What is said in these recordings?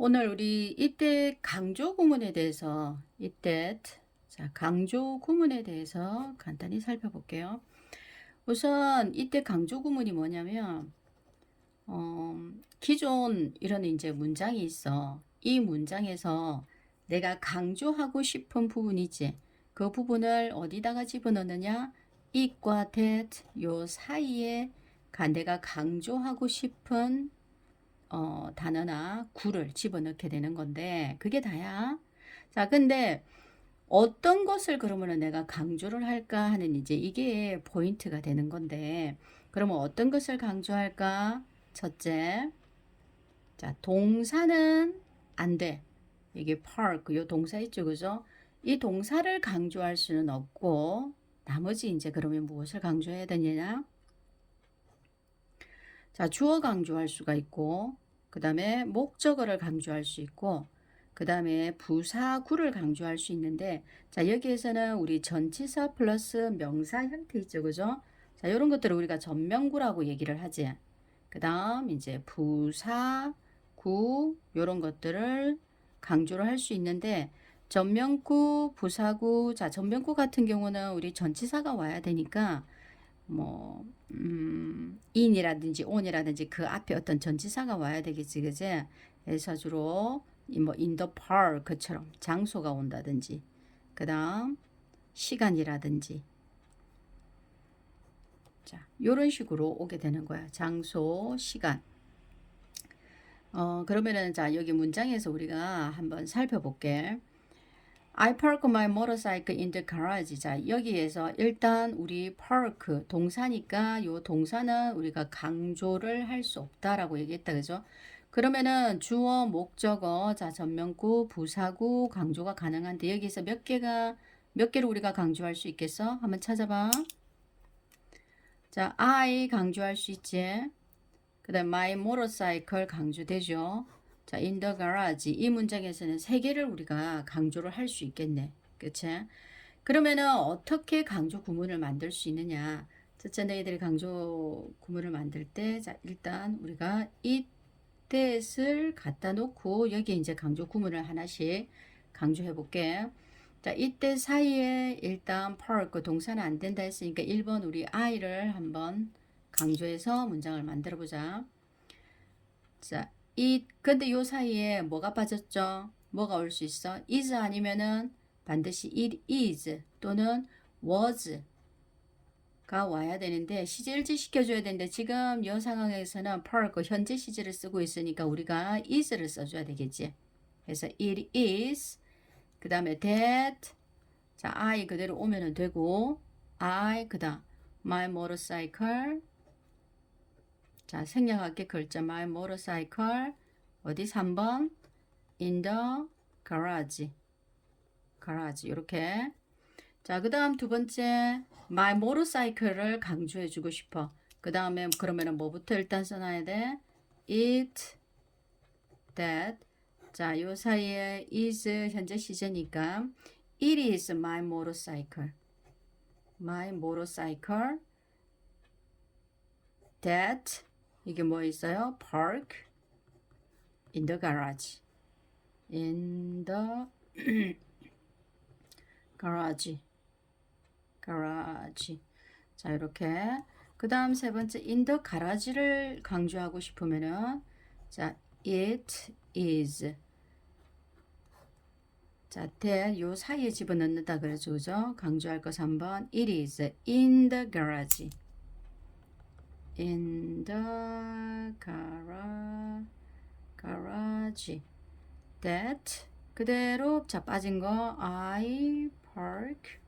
오늘 우리 이때 강조 구문에 대해서 이때 자 강조 구문에 대해서 간단히 살펴볼게요. 우선 이때 강조 구문이 뭐냐면 어, 기존 이런 이제 문장이 있어. 이 문장에서 내가 강조하고 싶은 부분이지. 그 부분을 어디다가 집어넣느냐? it과 that 요 사이에 가 내가 강조하고 싶은 어, 단어나 구를 집어넣게 되는 건데 그게 다야. 자, 근데 어떤 것을 그러면은 내가 강조를 할까 하는 이제 이게 포인트가 되는 건데 그러면 어떤 것을 강조할까? 첫째, 자, 동사는 안 돼. 이게 park, 요 동사 있죠, 그죠? 이 동사를 강조할 수는 없고, 나머지 이제 그러면 무엇을 강조해야 되느냐? 자, 주어 강조할 수가 있고, 그 다음에 목적어를 강조할 수 있고, 그 다음에 부사구를 강조할 수 있는데, 자, 여기에서는 우리 전치사 플러스 명사 형태 있죠, 그죠? 자, 이런 것들을 우리가 전명구라고 얘기를 하지. 그 다음 이제 부사, 구, 요런 것들을 강조를 할 수 있는데, 전명구, 부사구, 자, 전명구 같은 경우는 우리 전치사가 와야 되니까, 뭐, 음, in이라든지 on이라든지 그 앞에 어떤 전치사가 와야 되겠지, 그제? 그래서 주로 이뭐 in the park처럼 장소가 온다든지, 그 다음 시간이라든지, 자, 요런 식으로 오게 되는 거야. 장소, 시간. 어, 그러면은 자, 여기 문장에서 우리가 한번 살펴볼게. I park my motorcycle in the garage. 자, 여기에서 일단 우리 park 동사니까 요 동사는 우리가 강조를 할 수 없다라고 얘기했다. 그죠? 그러면은 주어, 목적어, 자, 전명구, 부사구 강조가 가능한데 여기서 몇 개가 몇 개를 우리가 강조할 수 있겠어? 한번 찾아봐. 자, I 강조할 수 있지. 그 다음 my motorcycle 강조되죠. 자, in the garage 이 문장에서는 세 개를 우리가 강조를 할 수 있겠네. 그치? 그러면은 어떻게 강조 구문을 만들 수 있느냐? 첫째 너희들이 강조 구문을 만들 때, 자, 일단 우리가 it, that을 갖다 놓고 여기에 이제 강조 구문을 하나씩 강조해 볼게. 자, 이때 사이에 일단 park 동사는 안 된다 했으니까 1번 우리 I를 한번 강조해서 문장을 만들어 보자. 자, 이 근데 요 사이에 뭐가 빠졌죠? 뭐가 올 수 있어? is 아니면은 반드시 it is 또는 was 가 와야 되는데 시제일지 시켜줘야 되는데 지금 이 상황에서는 park 현재 시제를 쓰고 있으니까 우리가 is를 써줘야 되겠지. 그래서 it is 그 다음에 that 자 I 그대로 오면은 되고 I 그다음 my motorcycle 자 생략할게 글자 my motorcycle 어디 3번 in the garage garage 이렇게 자 그 다음 두 번째 my motorcycle를 강조해 주고 싶어 그 다음에 그러면은 뭐부터 일단 써놔야 돼 it that 자, 요 사이에 is 현재 시제니까 it is my motorcycle. my motorcycle that 이게 뭐 있어요? park in the garage. in the garage. garage. 자, 이렇게 그 다음 세 번째 in the garage를 강조하고 싶으면은 자, it is 자, that 요 사이에 집어넣는다 그러죠. 그죠? 강조할 것 3번. It is in the garage. In the gara, garage. that 그대로 자 빠진 거 I park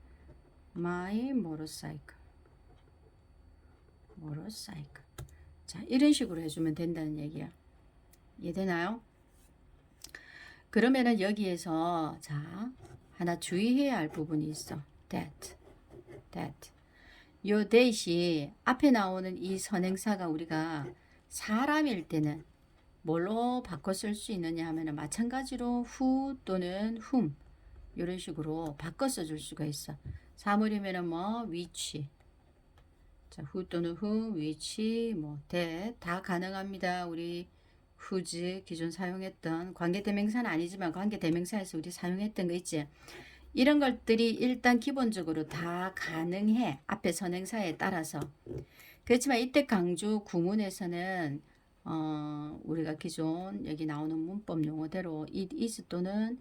my motorcycle. motorcycle. 자, 이런 식으로 해주면 된다는 얘기야. 이해되나요? 그러면은 여기에서 자 하나 주의해야 할 부분이 있어. that, that. 요 that이 앞에 나오는 이 선행사가 우리가 사람일 때는 뭘로 바꿔 쓸 수 있느냐 하면은 마찬가지로 who 또는 whom 이런 식으로 바꿔 써줄 수가 있어. 사물이면은 뭐 which, 자 who 또는 who, which, 뭐 that 다 가능합니다. 우리 whose 기존 사용했던 관계 대명사는 아니지만 관계 대명사에서 우리 사용했던 거 있지. 이런 것들이 일단 기본적으로 다 가능해. 앞에 선행사에 따라서. 그렇지만 이때 강조 구문에서는 어, 우리가 기존 여기 나오는 문법 용어대로 it is 또는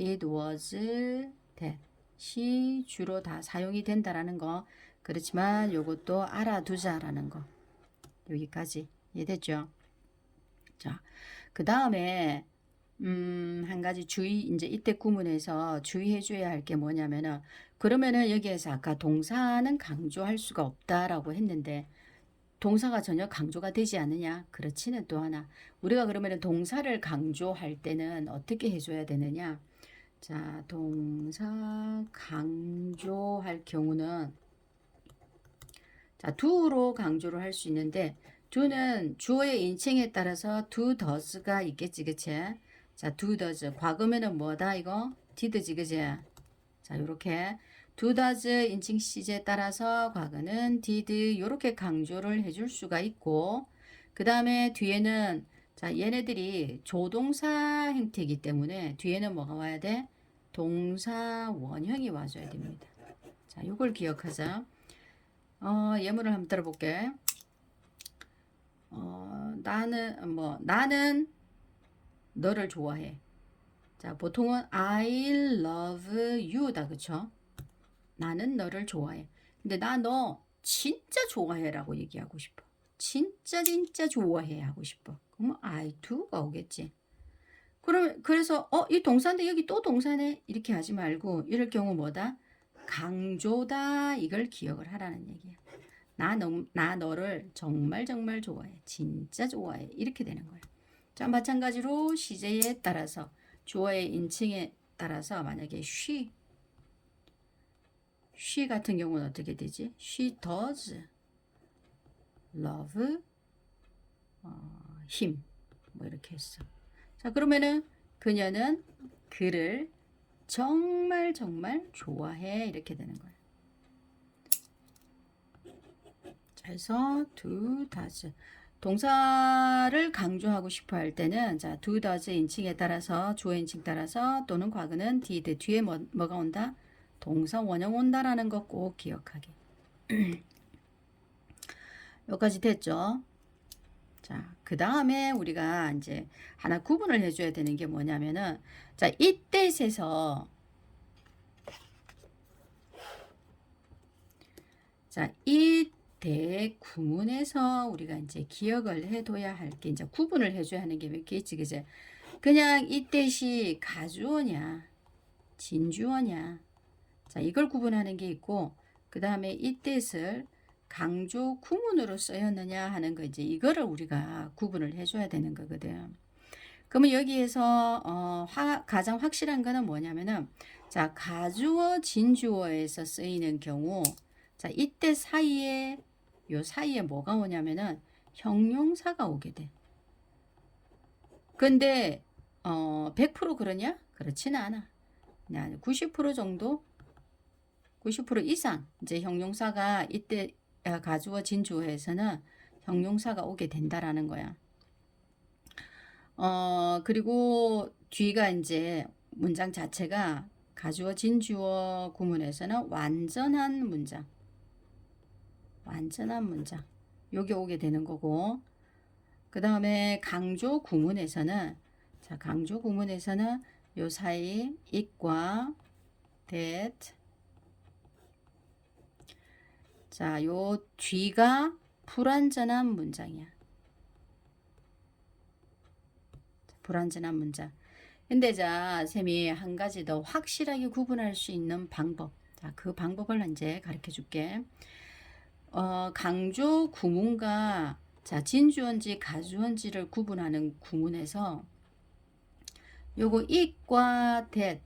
it was that이 주로 다 사용이 된다라는 거. 그렇지만 요것도 알아두자라는 거. 여기까지 이해됐죠? 자, 그 다음에 음, 한 가지 주의 이제 이때 구문에서 주의해 줘야 할 게 뭐냐면은 그러면은 여기에서 아까 동사는 강조할 수가 없다라고 했는데 동사가 전혀 강조가 되지 않느냐? 그렇지는 또 하나. 우리가 그러면은 동사를 강조할 때는 어떻게 해줘야 되느냐? 자, 동사 강조할 경우는 자, do로 강조를 할 수 있는데 do는 주어의 인칭에 따라서 do does가 있겠지, 그치? 자, do does. 과거면은 뭐다, 이거? did지, 그치? 자, 요렇게 do does 인칭 시제에 따라서 과거는 did 요렇게 강조를 해줄 수가 있고 그 다음에 뒤에는 자, 얘네들이 조동사 형태이기 때문에 뒤에는 뭐가 와야 돼? 동사 원형이 와줘야 됩니다. 자, 요걸 기억하자. 어, 예문을 한번 들어볼게. 어, 나는 뭐 나는 너를 좋아해. 자, 보통은 I love you다. 그쵸? 나는 너를 좋아해. 근데 나 너 진짜 좋아해라고 얘기하고 싶어. 진짜 진짜 좋아해 하고 싶어. 그러면 I do가 오겠지. 그럼 그래서 어 이 동사인데 여기 또 동사네 이렇게 하지 말고 이럴 경우 뭐다? 강조다 이걸 기억을 하라는 얘기야. 나, 너, 나 너를 정말 정말 좋아해. 진짜 좋아해. 이렇게 되는 거야. 자, 마찬가지로 시제에 따라서 주어의 인칭에 따라서 만약에 she she 같은 경우는 어떻게 되지? she does love 어, him 뭐 이렇게 했어. 자, 그러면은 그녀는 그를 정말 정말 좋아해 이렇게 되는 거야. 자, 그래서 do does 동사를 강조하고 싶어 할 때는 자 do does 인칭에 따라서 주어 인칭 따라서 또는 과거는 did 뒤에 뭐, 뭐가 온다? 동사 원형 온다라는 거꼭 기억하게. 여기까지 됐죠? 자, 그 다음에 우리가 이제 하나 구분을 해줘야 되는 게 뭐냐면은, 자, 이때에서, 자, 이 때 구문에서 우리가 이제 기억을 해둬야 할 게, 이제 구분을 해줘야 하는 게 몇 개 있지, 그제? 그냥 이때시 가주어냐, 진주어냐, 자, 이걸 구분하는 게 있고, 그 다음에 이때를 강조 구문으로 쓰였느냐 하는 거 이제 이거를 우리가 구분을 해줘야 되는 거거든. 그러면 여기에서 어, 화, 가장 확실한 거는 뭐냐면은 자 가주어 진주어에서 쓰이는 경우 자 이때 사이에 요 사이에 뭐가 오냐면은 형용사가 오게 돼. 근데 어, 100% 그러냐? 그렇지는 않아. 90% 정도 90% 이상 이제 형용사가 이때 가주어 진주어에서는 형용사가 오게 된다라는 거야. 어, 그리고 뒤가 이제 문장 자체가 가주어 진주어 구문에서는 완전한 문장. 완전한 문장. 요게 오게 되는 거고. 그 다음에 강조 구문에서는 자, 강조 구문에서는 요 사이 it과 that 자, 요 뒤가 불완전한 문장이야. 불완전한 문장. 근데 자, 쌤이 한 가지 더 확실하게 구분할 수 있는 방법. 자, 그 방법을 이제 가르쳐 줄게. 어, 강조 구문과 자, 진주어인지 가주어인지를 구분하는 구문에서 요거 it과 that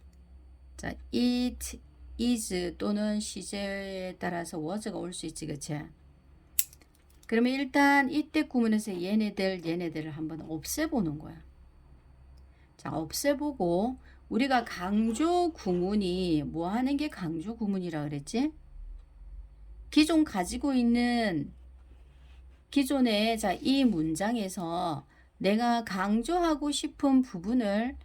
자, it is 또는 시제에 따라서 was가 올 수 있지, 그치? 그러면 일단 이때 구문에서 얘네들, 얘네들을 한번 없애보는 거야. 자, 없애보고 우리가 강조 구문이 뭐 하는 게 강조 구문이라 그랬지? 기존 가지고 있는 기존에 자, 이 문장에서 내가 강조하고 싶은 부분을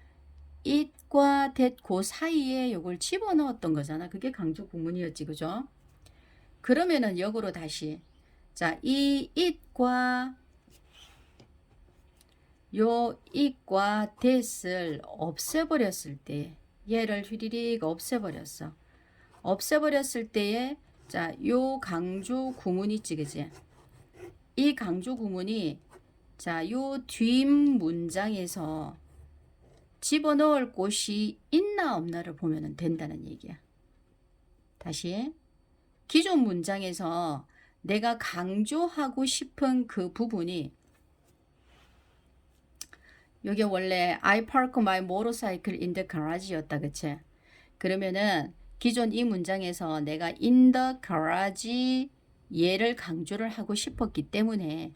it과 that 그 사이에 요걸 집어넣었던 거잖아. 그게 강조 구문이었지. 그죠? 그러면은 역으로 다시 자, 이 it과 요 it과 that을 없애버렸을 때 얘를 휘리릭 없애버렸어. 없애버렸을 때에 자, 요 강조 구문 있지, 그지? 이 강조 구문이 자, 요 뒷 문장에서 집어넣을 곳이 있나 없나를 보면 된다는 얘기야. 다시. 기존 문장에서 내가 강조하고 싶은 그 부분이 여기 원래 I park my motorcycle in the garage였다. 그치? 그러면은 기존 이 문장에서 내가 in the garage 얘를 강조를 하고 싶었기 때문에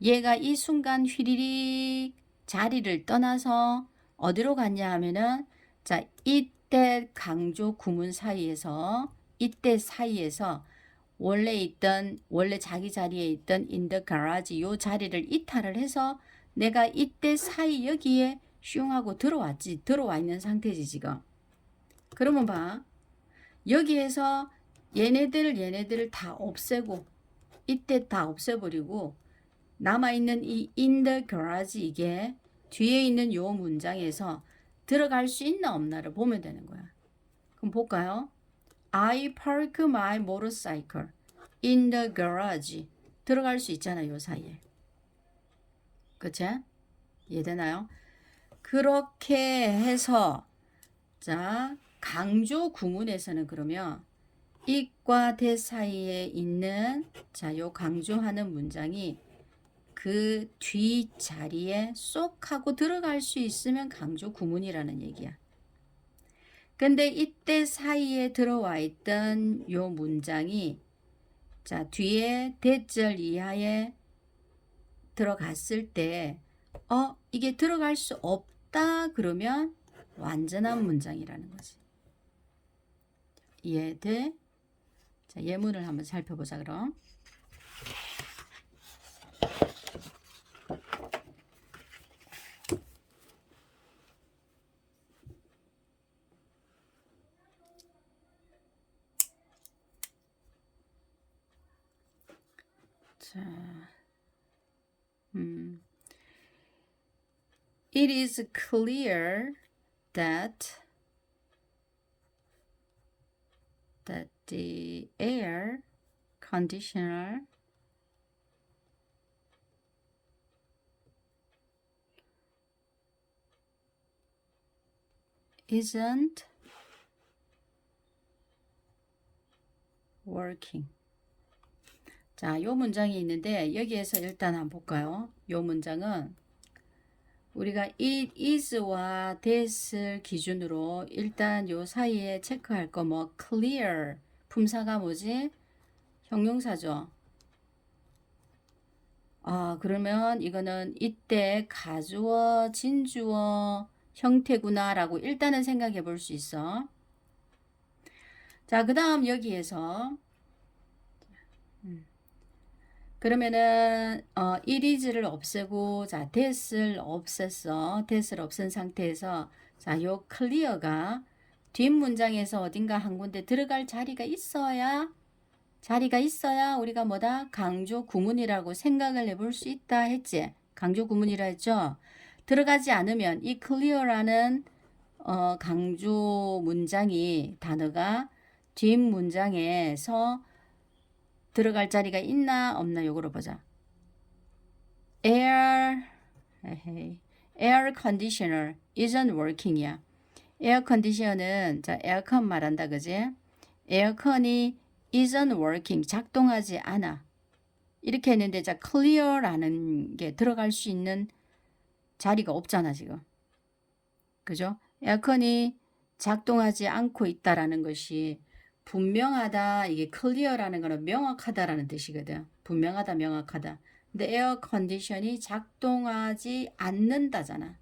얘가 이 순간 휘리릭 자리를 떠나서 어디로 갔냐 하면은 자 이때 강조 구문 사이에서 이때 사이에서 원래 있던 원래 자기 자리에 있던 in the garage 요 자리를 이탈을 해서 내가 이때 사이 여기에 슝 하고 들어왔지 들어와 있는 상태지 지금. 그러면 봐 여기에서 얘네들 얘네들을 다 없애고 이때 다 없애버리고 남아있는 이 in the garage 이게 뒤에 있는 요 문장에서 들어갈 수 있나 없나를 보면 되는 거야. 그럼 볼까요? I park my motorcycle in the garage. 들어갈 수 있잖아, 요 사이에. 그치? 이해되나요? 그렇게 해서 자, 강조 구문에서는 그러면 it과 that 사이에 있는 자, 요 강조하는 문장이 그 뒷자리에 쏙 하고 들어갈 수 있으면 강조 구문이라는 얘기야. 근데 이때 사이에 들어와 있던 요 문장이 자, 뒤에 대절 이하에 들어갔을 때 어, 이게 들어갈 수 없다 그러면 완전한 문장이라는 거지. 이해돼? 자, 예문을 한번 살펴보자 그럼. 자, 음. It is clear that that the air conditioner isn't working. 자, 요 문장이 있는데 여기에서 일단 한번 볼까요? 요 문장은 우리가 it is와 that을 기준으로 일단 요 사이에 체크할 거 뭐 clear 품사가 뭐지? 형용사죠. 아, 그러면 이거는 이때 가주어, 진주어 형태구나라고 일단은 생각해 볼 수 있어. 자, 그 다음 여기에서 그러면은 어, 이리즈를 없애고 자 that을 없앴어. that을 없앤 상태에서 자요 clear가 뒷 문장에서 어딘가 한 군데 들어갈 자리가 있어야 자리가 있어야 우리가 뭐다 강조 구문이라고 생각을 해볼 수 있다 했지. 강조 구문이라 했죠. 들어가지 않으면 이 clear라는 어, 강조 문장이 단어가 뒷 문장에서 들어갈 자리가 있나 없나 요거로 보자. air air conditioner isn't working이야. 에어 컨디션은 자 에어컨 말한다 그지? 에어컨이 isn't working 작동하지 않아. 이렇게 했는데 자 clear라는 게 들어갈 수 있는 자리가 없잖아 지금. 그죠? 에어컨이 작동하지 않고 있다라는 것이 분명하다 이게 클리어라는 거는 명확하다라는 뜻이거든. 분명하다 명확하다. 근데 에어 컨디션이 작동하지 않는다잖아.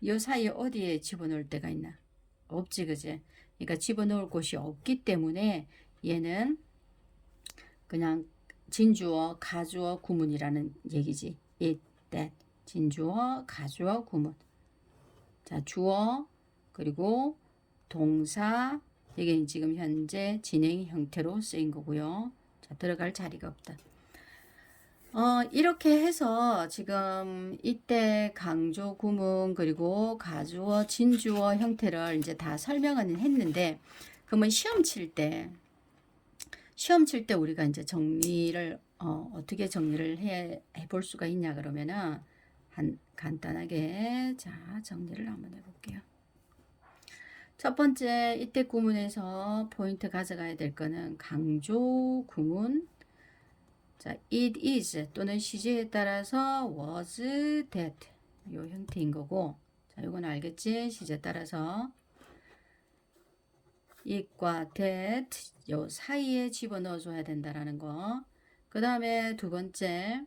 이 사이에 어디에 집어넣을 데가 있나? 없지 그지? 그러니까 집어넣을 곳이 없기 때문에 얘는 그냥 진주어, 가주어, 구문이라는 얘기지. 이 that 진주어, 가주어, 구문. 자, 주어 그리고 동사 이게 지금 현재 진행 형태로 쓰인 거고요. 자, 들어갈 자리가 없다. 어, 이렇게 해서 지금 이때 강조 구문 그리고 가주어, 진주어 형태를 이제 다 설명은 했는데 그러면 시험 칠 때 시험 칠 때 우리가 이제 정리를 어, 어떻게 정리를 해, 해볼 수가 있냐 그러면은 한 간단하게 자 정리를 한번 해볼게요. 첫 번째 이때 구문에서 포인트 가져가야 될 거는 강조 구문. 자 it is 또는 시제에 따라서 was that 요 형태인 거고. 자 요건 알겠지? 시제 따라서. it과 that 요 사이에 집어넣어 줘야 된다라는 거. 그 다음에 두 번째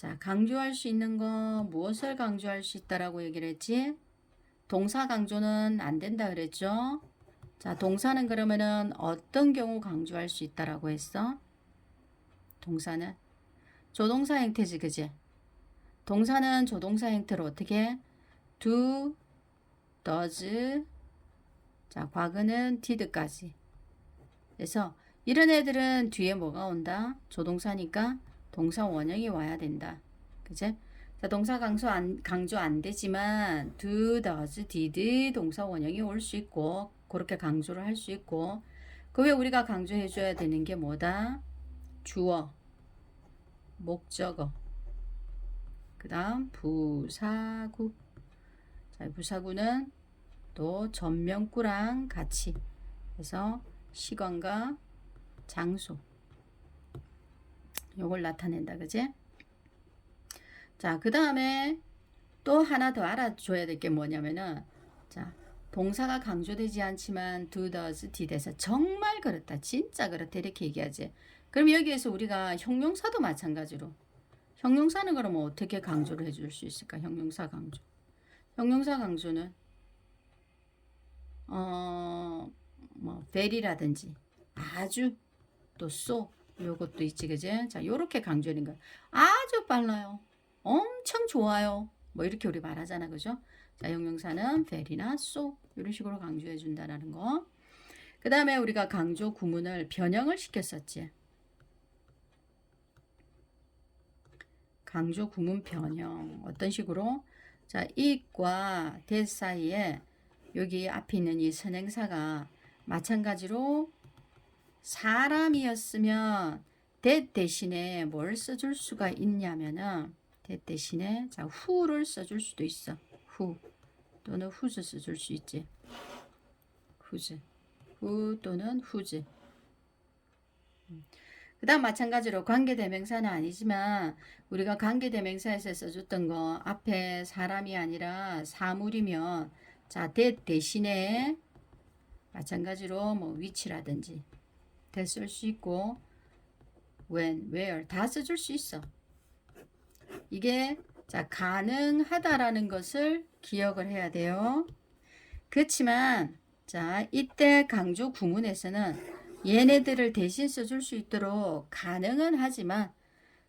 자, 강조할 수 있는 거 무엇을 강조할 수 있다라고 얘기를 했지? 동사 강조는 안 된다 그랬죠? 자, 동사는 그러면은 어떤 경우 강조할 수 있다라고 했어? 동사는 조동사 형태지, 그지? 동사는 조동사 형태로 어떻게? do, does, 자, 과거는 did까지. 그래서 이런 애들은 뒤에 뭐가 온다? 조동사니까 동사 원형이 와야 된다. 그제? 자, 동사 강조 안, 강조 안 되지만 do, does, did 동사 원형이 올 수 있고 그렇게 강조를 할 수 있고 그 외에 우리가 강조해 줘야 되는 게 뭐다? 주어, 목적어, 그 다음 부사구. 자, 부사구는 또 전명구랑 같이 해서 시간과 장소 요걸 나타낸다 그지? 자, 그 다음에 또 하나 더 알아줘야 될 게 뭐냐면은 자, 동사가 강조되지 않지만 do, does, did에서 정말 그렇다, 진짜 그렇다 이렇게 얘기하지. 그럼 여기에서 우리가 형용사도 마찬가지로 형용사는 그러면 어떻게 강조를 해줄 수 있을까? 형용사 강조. 형용사 강조는 어, 뭐 very라든지 아주 또 so 요것도 있지 그제? 자, 요렇게 강조하는 거. 아주 빨라요. 엄청 좋아요. 뭐 이렇게 우리 말하잖아. 그죠? 자, 형용사는 very나 so 이런 식으로 강조해 준다라는 거. 그 다음에 우리가 강조 구문을 변형을 시켰었지. 강조 구문 변형 어떤 식으로? 자, it과 that 사이에 여기 앞에 있는 이 선행사가 마찬가지로 사람이었으면 that 대신에 뭘 써줄 수가 있냐면은 that 대신에 자 who를 써줄 수도 있어. who 또는 whose 써줄 수 있지. whose who 또는 whose 그 다음 마찬가지로 관계대명사는 아니지만 우리가 관계대명사에서 써줬던 거 앞에 사람이 아니라 사물이면 자 that 대신에 마찬가지로 뭐 위치라든지 됐을 수 있고 when, where 다 써줄 수 있어. 이게 자 가능하다라는 것을 기억을 해야 돼요. 그렇지만 자 이때 강조 구문에서는 얘네들을 대신 써줄 수 있도록 가능은 하지만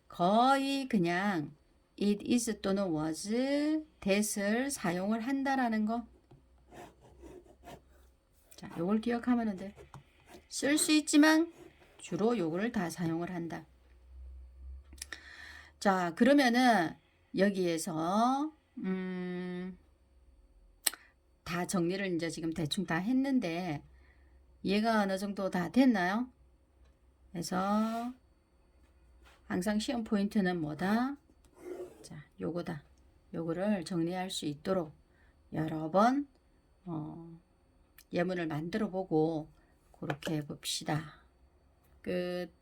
거의 그냥 it is 또는 was, that을 사용을 한다라는 거. 자, 요걸 기억하면 돼. 쓸 수 있지만 주로 요거를 다 사용을 한다. 자, 그러면은 여기에서 음, 다 정리를 이제 지금 대충 다 했는데 이해가 어느 정도 다 됐나요? 그래서 항상 시험 포인트는 뭐다? 자, 요거다. 요거를 정리할 수 있도록 여러 번 어, 예문을 만들어 보고 그렇게 해봅시다. 끝.